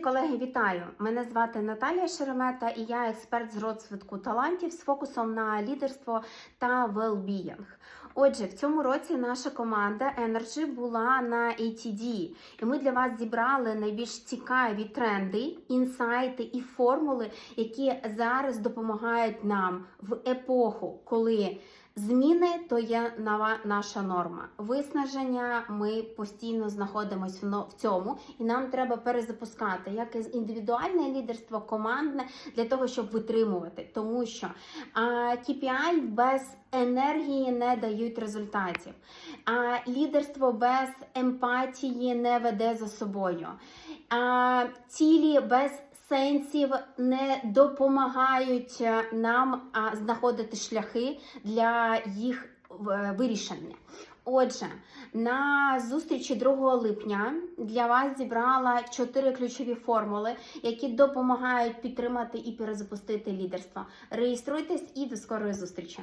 колеги, вітаю! Мене звати Наталія Шеремета і я експерт з розвитку талантів з фокусом на лідерство та well-being. Отже, в цьому році наша команда Energy була на ATD, і ми для вас зібрали найбільш цікаві тренди, інсайти і формули, які зараз допомагають нам в епоху, коли Зміни то є нова наша норма. Виснаження ми постійно знаходимося в цьому, і нам треба перезапускати як індивідуальне лідерство, командне для того, щоб витримувати. Тому що а, KPI без енергії не дають результатів, а лідерство без емпатії не веде за собою. А, цілі без сенсів не допомагають е, нам знаходити шляхи для їх е, вирішення. Отже, на зустрічі 2 липня для вас зібрала чотири ключові формули, які допомагають підтримати і перезапустити лідерство. Реєструйтесь і до скорої зустрічі!